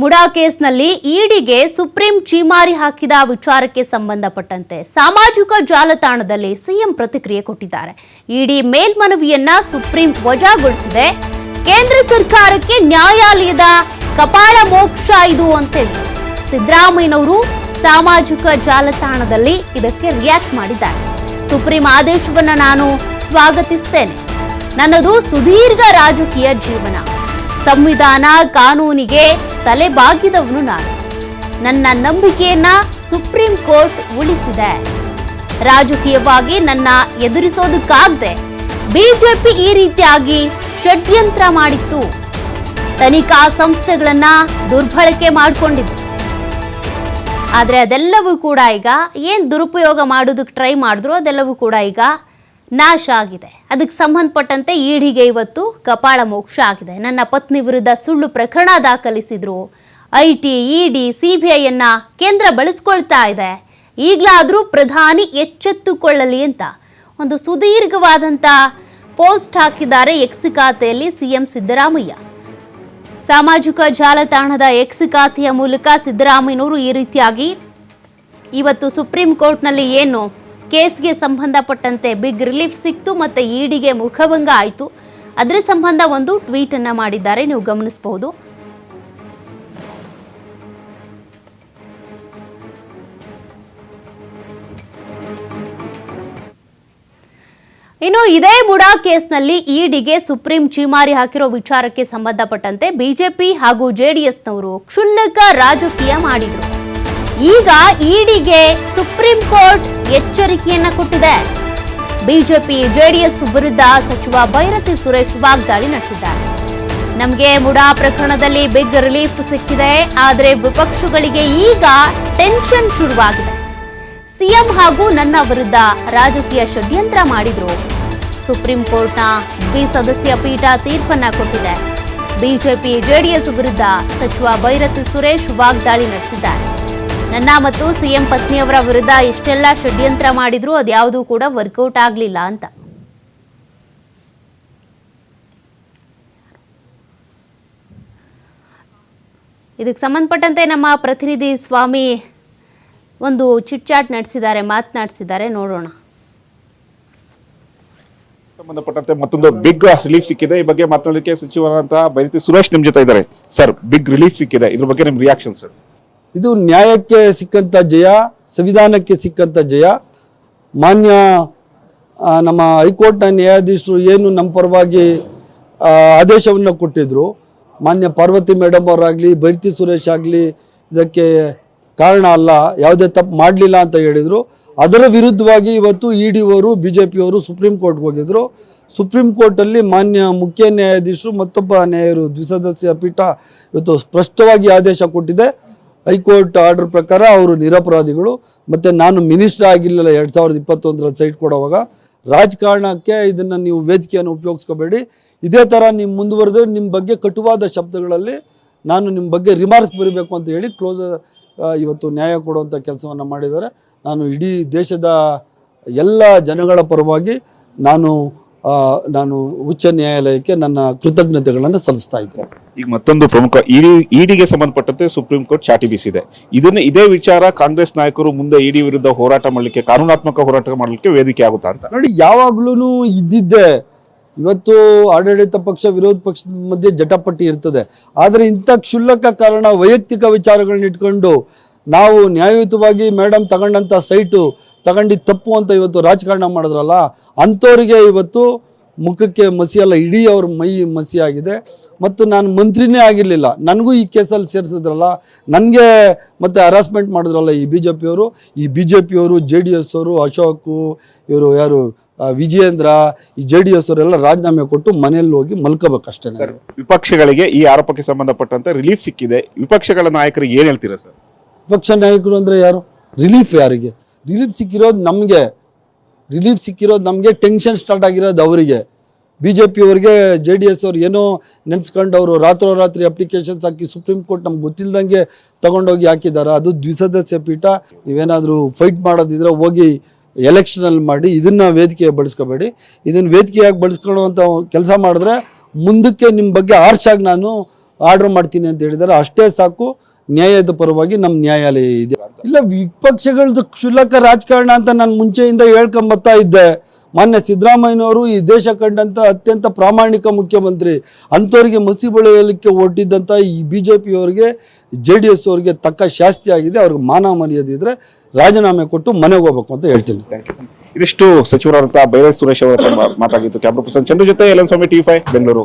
ಮುಡಾ ಕೇಸ್ನಲ್ಲಿ ಇಡಿಗೆ ಸುಪ್ರೀಂ ಚೀಮಾರಿ ಹಾಕಿದ ವಿಚಾರಕ್ಕೆ ಸಂಬಂಧಪಟ್ಟಂತೆ ಸಾಮಾಜಿಕ ಜಾಲತಾಣದಲ್ಲಿ ಸಿಎಂ ಪ್ರತಿಕ್ರಿಯೆ ಕೊಟ್ಟಿದ್ದಾರೆ. ಇಡಿ ಮೇಲ್ಮನವಿಯನ್ನ ಸುಪ್ರೀಂ ವಜಾಗೊಳಿಸಿದೆ. ಕೇಂದ್ರ ಸರ್ಕಾರಕ್ಕೆ ನ್ಯಾಯಾಲಯದ ಕಪಾಳ ಮೋಕ್ಷ ಇದು ಅಂತೇಳಿ ಸಿದ್ದರಾಮಯ್ಯನವರು ಸಾಮಾಜಿಕ ಜಾಲತಾಣದಲ್ಲಿ ಇದಕ್ಕೆ ರಿಯಾಕ್ಟ್ ಮಾಡಿದ್ದಾರೆ. ಸುಪ್ರೀಂ ಆದೇಶವನ್ನು ನಾನು ಸ್ವಾಗತಿಸ್ತೇನೆ. ನನ್ನದು ಸುದೀರ್ಘ ರಾಜಕೀಯ ಜೀವನ. ಸಂವಿಧಾನ ಕಾನೂನಿಗೆ ತಲೆ ಬಾಗಿದವನು ನಾನು. ನನ್ನ ನಂಬಿಕೆಯನ್ನ ಸುಪ್ರೀಂ ಕೋರ್ಟ್ ಉಳಿಸಿದೆ. ರಾಜಕೀಯವಾಗಿ ನನ್ನ ಎದುರಿಸೋದಕ್ಕಾಗದೆ ಬಿಜೆಪಿ ಈ ರೀತಿಯಾಗಿ ಷಡ್ಯಂತ್ರ ಮಾಡಿತ್ತು. ತನಿಖಾ ಸಂಸ್ಥೆಗಳನ್ನ ದುರ್ಬಳಕೆ ಮಾಡಿಕೊಂಡಿತ್ತು. ಆದರೆ ಅದೆಲ್ಲವೂ ಕೂಡ ಈಗ ಏನು ದುರುಪಯೋಗ ಮಾಡೋದಕ್ಕೆ ಟ್ರೈ ಮಾಡಿದ್ರು ಅದೆಲ್ಲವೂ ಕೂಡ ಈಗ ನಾಶ ಆಗಿದೆ. ಅದಕ್ಕೆ ಸಂಬಂಧಪಟ್ಟಂತೆ ಈಡಿಗೆ ಇವತ್ತು ಕಪಾಳ ಮೋಕ್ಷ ಆಗಿದೆ. ನನ್ನ ಪತ್ನಿ ವಿರುದ್ಧ ಸುಳ್ಳು ಪ್ರಕರಣ ದಾಖಲಿಸಿದ್ರು. I T ED C B ಕೇಂದ್ರ ಬಳಸ್ಕೊಳ್ತಾ ಇದೆ. ಈಗಲಾದರೂ ಪ್ರಧಾನಿ ಎಚ್ಚೆತ್ತುಕೊಳ್ಳಲಿ ಅಂತ. ಒಂದು ಸುದೀರ್ಘವಾದಂಥ ಪೋಸ್ಟ್ ಹಾಕಿದ್ದಾರೆ ಎಕ್ಸ್ ಖಾತೆಯಲ್ಲಿ ಸಿಎಂ ಸಿದ್ದರಾಮಯ್ಯ. ಸಾಮಾಜಿಕ ಜಾಲತಾಣದ ಎಕ್ಸ್ ಖಾತೆಯ ಮೂಲಕ ಸಿದ್ದರಾಮಯ್ಯನವರು ಈ ರೀತಿಯಾಗಿ, ಇವತ್ತು ಸುಪ್ರೀಂ ಕೋರ್ಟ್ನಲ್ಲಿ ಏನು ಕೇಸ್ಗೆ ಸಂಬಂಧಪಟ್ಟಂತೆ ಬಿಗ್ ರಿಲೀಫ್ ಸಿಕ್ತು ಮತ್ತೆ ಈಡಿಗೆ ಮುಖಭಂಗ ಆಯಿತು. ಅದರ ಸಂಬಂಧ ಒಂದು ಟ್ವೀಟ್ ಅನ್ನ ಮಾಡಿದ್ದಾರೆ. ನೀವು ಗಮನಿಸಬಹುದು. ಇನ್ನು ಇದೇ ಮುಡಾ ಕೇಸ್ನಲ್ಲಿ ಇಡಿಗೆ ಸುಪ್ರೀಂ ಚೀಮಾರಿ ಹಾಕಿರೋ ವಿಚಾರಕ್ಕೆ ಸಂಬಂಧಪಟ್ಟಂತೆ ಬಿಜೆಪಿ ಹಾಗೂ ಜೆಡಿಎಸ್ನವರು ಕ್ಷುಲ್ಲಕ ರಾಜಕೀಯ ಮಾಡಿದ್ರು. ಈಗ ಇಡಿಗೆ ಸುಪ್ರೀಂ ಕೋರ್ಟ್ ಎಚ್ಚರಿಕೆಯನ್ನ ಕೊಟ್ಟಿದೆ. ಬಿಜೆಪಿ, ಜೆಡಿಎಸ್ ವಿರುದ್ಧ ಸಚಿವ ಭೈರತಿ ಸುರೇಶ್ ವಾಗ್ದಾಳಿ ನಡೆಸಿದ್ದಾರೆ. ನಮಗೆ ಮುಡಾ ಪ್ರಕರಣದಲ್ಲಿ ಬಿಗ್ ರಿಲೀಫ್ ಸಿಕ್ಕಿದೆ. ಆದರೆ ವಿಪಕ್ಷಗಳಿಗೆ ಈಗ ಟೆನ್ಷನ್ ಶುರುವಾಗಿದೆ. ಸಿಎಂ ಹಾಗೂ ನನ್ನ ವಿರುದ್ಧ ರಾಜಕೀಯ ಷಡ್ಯಂತ್ರ ಮಾಡಿದ್ರು. ಸುಪ್ರೀಂ ಕೋರ್ಟ್ನ ದ್ವಿಸದಸ್ಯ ಪೀಠ ತೀರ್ಪನ್ನ ಕೊಟ್ಟಿದೆ. ಬಿಜೆಪಿ, ಜೆಡಿಎಸ್ ವಿರುದ್ಧ ಸಚಿವ ಭೈರತಿ ಸುರೇಶ್ ವಾಗ್ದಾಳಿ ನಡೆಸಿದ್ದಾರೆ. ನನ್ನ ಮತ್ತು ಸಿಎಂ ಪತ್ನಿಯವರ ವಿರುದ್ಧ ಇಷ್ಟೆಲ್ಲ ಷಡ್ಯಂತ್ರ ಮಾಡಿದ್ರು ಅದ್ಯಾವುದೂ ಕೂಡ ವರ್ಕೌಟ್ ಆಗಲಿಲ್ಲ ಅಂತ. ಇದಕ್ಕೆ ಸಂಬಂಧಪಟ್ಟಂತೆ ನಮ್ಮ ಪ್ರತಿನಿಧಿ ಸ್ವಾಮಿ ಒಂದು ಚಿಟ್ಚಾಟ್ ನಡೆಸಿದ್ದಾರೆ, ಮಾತನಾಡಿಸಿದ್ದಾರೆ, ನೋಡೋಣ. ಸಂಬಂಧಪಟ್ಟಂತೆ ಮತ್ತೊಂದು ಬಿಗ್ ರಿಲೀಫ್ ಸಿಕ್ಕಿದೆ. ಈ ಬಗ್ಗೆ ಮಾತನಾಡಲಿಕ್ಕೆ ಸಚಿವರಾದಂತಹ ಬೈರತಿ ಸುರೇಶ್ ನಿಮ್ ಜೊತೆ ಇದ್ದಾರೆ. ಸರ್, ಬಿಗ್ ರಿಲೀಫ್ ಸಿಕ್ಕಿದೆ. ಇದ್ರ ಬಗ್ಗೆ ನಿಮ್ ರಿಯಾಕ್ಷನ್ ಸರ್ ಇದು ನ್ಯಾಯಕ್ಕೆ ಸಿಕ್ಕಂಥ ಜಯ, ಸಂವಿಧಾನಕ್ಕೆ ಸಿಕ್ಕಂಥ ಜಯ. ಮಾನ್ಯ ನಮ್ಮ ಹೈಕೋರ್ಟ್ನ ನ್ಯಾಯಾಧೀಶರು ಏನು ನಮ್ಮ ಪರವಾಗಿ ಆದೇಶವನ್ನು ಕೊಟ್ಟಿದ್ರು. ಮಾನ್ಯ ಪಾರ್ವತಿ ಮೇಡಮ್ ಅವರಾಗಲಿ, ಬೈರ್ತಿ ಸುರೇಶ್ ಆಗಲಿ, ಇದಕ್ಕೆ ಕಾರಣ ಅಲ್ಲ, ಯಾವುದೇ ತಪ್ಪು ಮಾಡಲಿಲ್ಲ ಅಂತ ಹೇಳಿದರು. ಅದರ ವಿರುದ್ಧವಾಗಿ ಇವತ್ತು ಇ ಡಿ ಅವರು ಬಿ ಜೆ ಪಿಯವರು ಸುಪ್ರೀಂ ಕೋರ್ಟ್ಗೆ ಹೋಗಿದ್ರು. ಸುಪ್ರೀಂ ಕೋರ್ಟಲ್ಲಿ ಮಾನ್ಯ ಮುಖ್ಯ ನ್ಯಾಯಾಧೀಶರು ಮತ್ತೊಬ್ಬ ನ್ಯಾಯರು, ದ್ವಿಸದಸ್ಯ ಪೀಠ ಇವತ್ತು ಸ್ಪಷ್ಟವಾಗಿ ಆದೇಶ ಕೊಟ್ಟಿದೆ. ಹೈಕೋರ್ಟ್ ಆರ್ಡರ್ ಪ್ರಕಾರ ಅವರು ನಿರಪರಾಧಿಗಳು. ಮತ್ತು ನಾನು ಮಿನಿಸ್ಟರ್ ಆಗಿರಲಿಲ್ಲ ಎರಡು ಸಾವಿರದ ಇಪ್ಪತ್ತೊಂದರಲ್ಲಿ ಸೈಟ್ ಕೊಡೋವಾಗ. ರಾಜಕಾರಣಕ್ಕೆ ಇದನ್ನು ನೀವು ವೇದಿಕೆಯನ್ನು ಉಪಯೋಗಿಸ್ಕೋಬೇಡಿ. ಇದೇ ಥರ ನೀವು ಮುಂದುವರೆದ್ರೆ ನಿಮ್ಮ ಬಗ್ಗೆ ಕಟುವಾದ ಶಬ್ದಗಳಲ್ಲಿ ನಾನು ನಿಮ್ಮ ಬಗ್ಗೆ ರಿಮಾರ್ಕ್ಸ್ ಬರೀಬೇಕು ಅಂತ ಹೇಳಿ ಕ್ಲೋಸ್ ಇವತ್ತು ನ್ಯಾಯ ಕೊಡುವಂಥ ಕೆಲಸವನ್ನು ಮಾಡಿದ್ದಾರೆ. ನಾನು ಇಡೀ ದೇಶದ ಎಲ್ಲ ಜನಗಳ ಪರವಾಗಿ ನಾನು ನಾನು ಉಚ್ಚ ನ್ಯಾಯಾಲಯಕ್ಕೆ ನನ್ನ ಕೃತಜ್ಞತೆಗಳನ್ನು ಸಲ್ಲಿಸ್ತಾ ಇದ್ದೇನೆ. ಈಗ ಮತ್ತೊಂದು ಪ್ರಮುಖ ಇಡಿ, ಇಡಿಗೆ ಸಂಬಂಧಪಟ್ಟಂತೆ ಸುಪ್ರೀಂ ಕೋರ್ಟ್ ಚಾಟಿ ಬೀಸಿದೆ. ಇದನ್ನ ಇದೇ ವಿಚಾರ ಕಾಂಗ್ರೆಸ್ ನಾಯಕರು ಮುಂದೆ ಇಡಿ ವಿರುದ್ಧ ಹೋರಾಟ ಮಾಡಲಿಕ್ಕೆ, ಕಾನೂನಾತ್ಮಕ ಹೋರಾಟ ಮಾಡಲಿಕ್ಕೆ ವೇದಿಕೆ ಆಗುತ್ತಾ ಅಂತ. ನೋಡಿ ಯಾವಾಗ್ಲೂ ಇದ್ದಿದ್ದೆ. ಇವತ್ತು ಆಡಳಿತ ಪಕ್ಷ, ವಿರೋಧ ಪಕ್ಷದ ಮಧ್ಯೆ ಜಟಪಟ್ಟಿ ಇರ್ತದೆ. ಆದರೆ ಇಂಥ ಕ್ಷುಲ್ಲಕ ಕಾರಣ ವೈಯಕ್ತಿಕ ವಿಚಾರಗಳನ್ನ ಇಟ್ಕೊಂಡು ನಾವು ನ್ಯಾಯಯುತವಾಗಿ ಮೇಡಮ್ ತಗೊಂಡಂಥ ಸೈಟು ತಗೊಂಡಿದ್ದು ತಪ್ಪು ಅಂತ ಇವತ್ತು ರಾಜಕಾರಣ ಮಾಡಿದ್ರಲ್ಲ, ಅಂಥವ್ರಿಗೆ ಇವತ್ತು ಮುಖಕ್ಕೆ ಮಸಿ ಅಲ್ಲ, ಇಡೀ ಅವ್ರ ಮೈ ಮಸಿ ಆಗಿದೆ. ಮತ್ತು ನಾನು ಮಂತ್ರಿನೇ ಆಗಿರಲಿಲ್ಲ. ನನಗೂ ಈ ಕೇಸಲ್ಲಿ ಸೇರಿಸಿದ್ರಲ್ಲ ನನಗೆ ಮತ್ತೆ ಹರಾಸ್ಮೆಂಟ್ ಮಾಡಿದ್ರಲ್ಲ ಈ ಬಿ ಜೆ ಪಿಯವರು ಈ ಬಿ ಜೆ ಪಿಯವರು ಜೆ ಡಿ ಎಸ್ ಅವರು ಅಶೋಕು ಇವರು ಯಾರು ವಿಜಯೇಂದ್ರ ಈ ಜೆ ಡಿ ಎಸ್ ಅವರೆಲ್ಲ ರಾಜೀನಾಮೆ ಕೊಟ್ಟು ಮನೆಯಲ್ಲಿ ಹೋಗಿ ಮಲ್ಕೋಬೇಕಷ್ಟೇ ಸರ್ ವಿಪಕ್ಷಗಳಿಗೆ ಈ ಆರೋಪಕ್ಕೆ ಸಂಬಂಧಪಟ್ಟಂತೆ ರಿಲೀಫ್ ಸಿಕ್ಕಿದೆ. ವಿಪಕ್ಷಗಳ ನಾಯಕರಿಗೆ ಏನು ಹೇಳ್ತೀರಾ ಸರ್? ವಿಪಕ್ಷ ನಾಯಕರು ಅಂದರೆ ಯಾರು? ರಿಲೀಫ್ ಯಾರಿಗೆ? ರಿಲೀಫ್ ಸಿಕ್ಕಿರೋದು ನಮಗೆ. ರಿಲೀಫ್ ಸಿಕ್ಕಿರೋದು ನಮಗೆ ಟೆನ್ಷನ್ ಸ್ಟಾರ್ಟ್ ಆಗಿರೋದು ಅವರಿಗೆ. ಬಿ ಜೆ ಪಿಯವರಿಗೆ ಜೆ ಡಿ ಎಸ್ ಅವ್ರು ಏನೋ ನೆನೆಸ್ಕೊಂಡು ಅವರು ರಾತ್ರೋರಾತ್ರಿ ಅಪ್ಲಿಕೇಶನ್ಸ್ ಹಾಕಿ ಸುಪ್ರೀಂ ಕೋರ್ಟ್ ನಮ್ಗೆ ಗೊತ್ತಿಲ್ಲದಂಗೆ ತಗೊಂಡೋಗಿ ಹಾಕಿದ್ದಾರೆ ಅದು ದ್ವಿಸದಸ್ಯ ಪೀಠ. ನೀವೇನಾದರೂ ಫೈಟ್ ಮಾಡೋದಿದ್ರೆ ಹೋಗಿ ಎಲೆಕ್ಷನಲ್ಲಿ ಮಾಡಿ ಇದನ್ನ ವೇದಿಕೆ ಬಳಸ್ಕೋಬೇಡಿ. ಇದನ್ನ ವೇದಿಕೆಯಾಗಿ ಬಳಸ್ಕೊಳ್ಳುವಂಥ ಕೆಲಸ ಮಾಡಿದ್ರೆ ಮುಂದಕ್ಕೆ ನಿಮ್ಮ ಬಗ್ಗೆ ಆರ್ಶಾಗಿ ನಾನು ಆರ್ಡರ್ ಮಾಡ್ತೀನಿ ಅಂತ ಹೇಳಿದ್ದಾರೆ ಅಷ್ಟೇ ಸಾಕು. ನ್ಯಾಯದ ಪರವಾಗಿ ನಮ್ಮ ನ್ಯಾಯಾಲಯ ಇದೆ. ಇಲ್ಲ ವಿಪಕ್ಷಗಳದ್ದು ಕ್ಷುಲ್ಲಕ ರಾಜಕಾರಣ ಅಂತ ನಾನು ಮುಂಚೆಯಿಂದ ಹೇಳ್ಕೊಂಬತ್ತಾ ಇದ್ದೆ. ಮಾನ್ಯ ಸಿದ್ದರಾಮಯ್ಯನವರು ಈ ದೇಶ ಕಂಡಂಥ ಅತ್ಯಂತ ಪ್ರಾಮಾಣಿಕ ಮುಖ್ಯಮಂತ್ರಿ. ಅಂಥವ್ರಿಗೆ ಮಸಿ ಬೆಳೆಯಲಿಕ್ಕೆ ಒಡ್ಡಿದ್ದಂಥ ಈ ಬಿ ಜೆ ಪಿಯವರಿಗೆ ಜೆ ಡಿ ಎಸ್ ಅವರಿಗೆ ತಕ್ಕ ಶಾಸ್ತಿ ಆಗಿದೆ. ಅವ್ರಿಗೆ ಮಾನ ಮರ್ಯಾದಿದ್ರೆ ರಾಜೀನಾಮೆ ಕೊಟ್ಟು ಮನೆಗೆ ಹೋಗ್ಬೇಕು ಅಂತ ಹೇಳ್ತೀನಿ. ಇದಿಷ್ಟು ಸಚಿವರಾದಂತಹ ಬೈರೇಶ್ ಸುರೇಶ್ ಅವರ ಮಾತಾಗಿತ್ತು ಕ್ಯಾಮ್ರಾ ಪರ್ಸನ್ ಚಂದ್ರ ಜೊತೆ ಎಲ್ ಸ್ವಾಮಿ ಟಿ ಫೈ ಬೆಂಗಳೂರು.